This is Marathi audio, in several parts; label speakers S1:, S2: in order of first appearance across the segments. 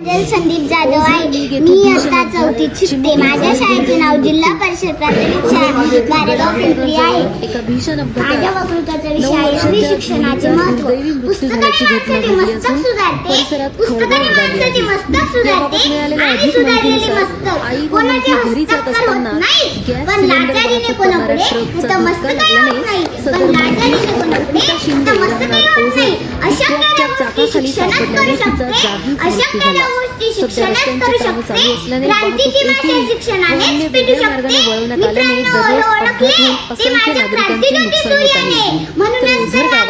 S1: संदीप जाधव आहे. मी इयत्ता चौथीत शिकते. माझ्या शाळेचे नाव जिल्हा परिषद प्राथमिक शाळा. गारेगाव पिंपरी आहे.
S2: एका भीषण
S1: माझ्या
S2: अपघातात
S1: वक्तृत्वाचा विषय आहे. स्त्री शिक्षणाचे महत्त्व पुस्तकाने माणसाचे मस्तक सुधारते. पुस्तकाने माणसाचे मस्तक सुधारते. आणि सुधारलेले मस्तक. कोणाचे हस्ताक्षर होत नाही पण लाचारीने कोणापुढे तर होत नाही पण लाचारीने कोणापुढे तर मस्तकही होत नाही. अशक्य गोष्टी शिक्षणच करू शकते. अशक्य गोष्टी शिक्षणच करू शकते. क्रांतीची मासे शिक्षणानेच पिटू शकते मित्रांनो हे ओळखले.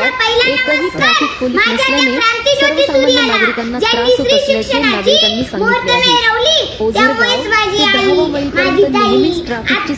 S1: ते माझ्या क्रांतीज्योती सूर्याने म्हणूनच तर माझा पहिला नमस्कार माझ्या त्या क्रांतीज्योती सूर्याला ज्यांनी स्त्री शिक्षणाची मुहूर्त मिरवली त्यामुळेच माझी आई माझी ताई आत्या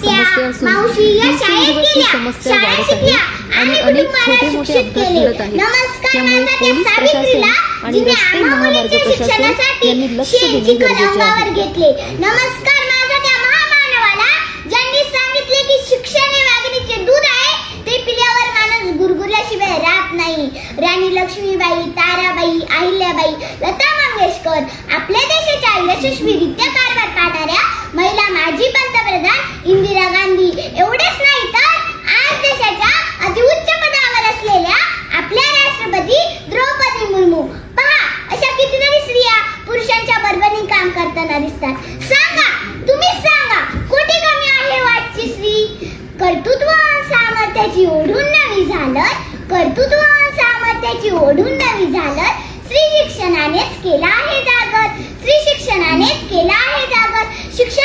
S1: मावशी या शाळेत गेल्या शाळा शिकल्या. आणि कुटुंबाला शिक्षित केले नमस्कार माझा त्या सावित्रीला जिने आम्हा मुलींच्या शिक्षणासाठी शेणची कलम अंगावर घेतले. नमस्कार माझा त्या महामानवाला ज्यांनी सांगितले की शिक्षण हे वाघिणीचे दूध आहे ते पिल्यावर माणूस गुरगुरल्याशिवाय राहत नाही. राणी लक्ष्मीबाई ताराबाई अहिल्याबाई लता मंगेशकर आपल्या देशाच्या यशस्वीरित्या कारभार पाहणाऱ्या महिला माजी पंतप्रधान इंदिरा गांधी. एवढेच नाही तर आज देशाच्या अतिउच्च पदावर असलेल्या आपल्या राष्ट्रपती द्रौपदी मुर्मू. पहा अशा कितीतरी स्त्रिया पुरुषांच्या बरोबरीने काम करताना दिसतात. सांगा तुम्ही सांगा कुठे कमी आहे वाटची स्त्री? कर्तृत्व सामर्थ्याची ओढून नवी झालं कर्तृत्व सामर्थ्याची ओढून नवी झालं. स्त्री शिक्षणानेच केला आहे जागर. स्त्री शिक्षणानेच केला आहे जागर. शिक्षण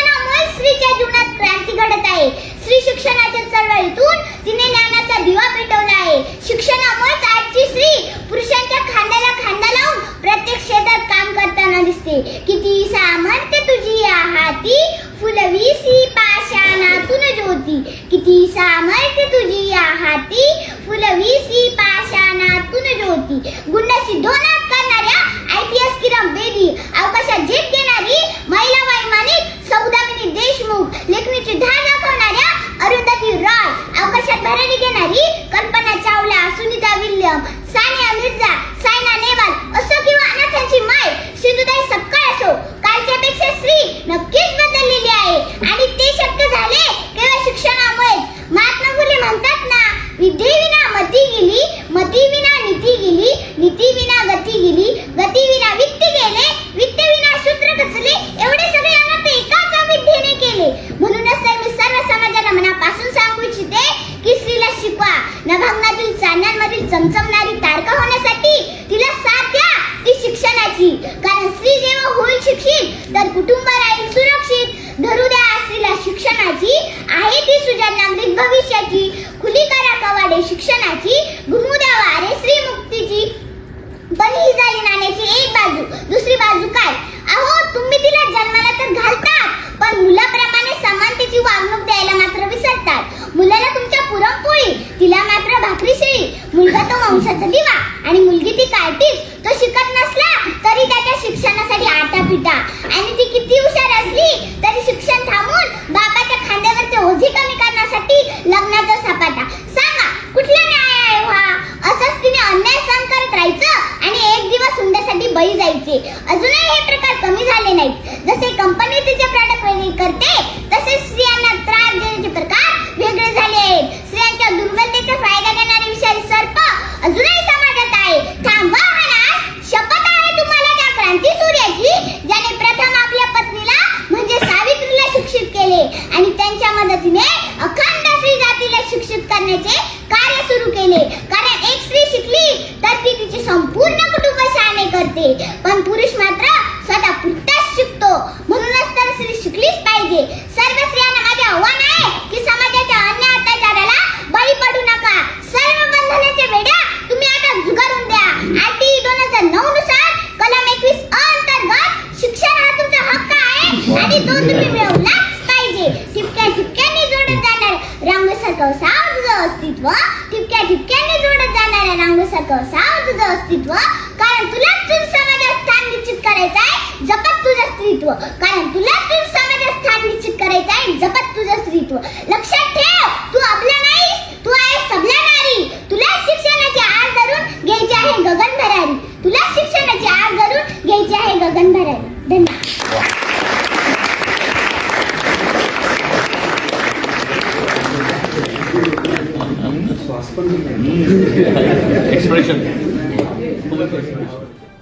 S1: It is आणि मुलगी ती काढतीच तो शिकत नसला तरी त्याच्या शिक्षणासाठी आटा पिटा आणि ती किती हुशार असली तरी शिक्षण थांबून बाबाच्या खांद्यावरचे ओझे कमी करण्यासाठी लग्नाचा सपाटा. सांगा कुठला न्याय आहे हा? असंच तिने अन्याय सहन करत राहायचं आणि एक दिवस हुंड्यासाठी बळी जायचे. अजूनही हे प्रकार कमी झाले नाहीत. जसे कंपनी तिचे प्रॉडक्ट करते तसेच स्त्रियांना त्रास देण्याचे प्रकार वेगळे झाले आहेत स्त्रियांच्या दुर्बलतेचा फायदा घेणारे विषारी सर्प अजूनही समाजात आहे थांबवा हा नाश शपथ आहे तुम्हाला त्या क्रांती सूर्याची ज्याने प्रथम आपल्या पत्नीला म्हणजे सावित्रीला शिक्षित केले आणि त्यांच्या मदतीने अखंड स्त्री जातीला शिक्षित करण्याचे कार्य सुरू केले. कारण एक स्त्री शिकली तर ती तिचे संपूर्ण कुटुंब शहाणे करते. पण पुरुष मात्र स्वतः पुरताच शिकतो. म्हणूनच तर स्त्री शिकलीच पाहिजे. सर्व स्त्रियांना माझे आव्हान आहे की समाजाच्या अन्य अत्याचाराला बळी पडू नका. सर्व बंधनाचे वेड्या तुम्ही आता झुगारून द्या आरटी दोन हजार नऊ नुसार कलम एकवीस अंतर्गत शिक्षण हा तुमचा हक्क आहे आणि तो तुम्ही मिळवलाच पाहिजे ठिपक्या ठिपक्यांनी जोडत जाणार रांगोसारखं साव तुझं अस्तित्व. ठिपक्या ठिपक्यांनी जोडत जाणाऱ्या रांगोसारखं साव तुझं अस्तित्व. कारण तुला तुझ समाजात स्थान निश्चित करायचं आहे. जपत तुझं अस्तित्व. कारण तुला तुझ समाजात स्थान निश्चित करायचं आहे. जपत तुझं अस्तित्व. लक्षात ठेव.
S3: expression.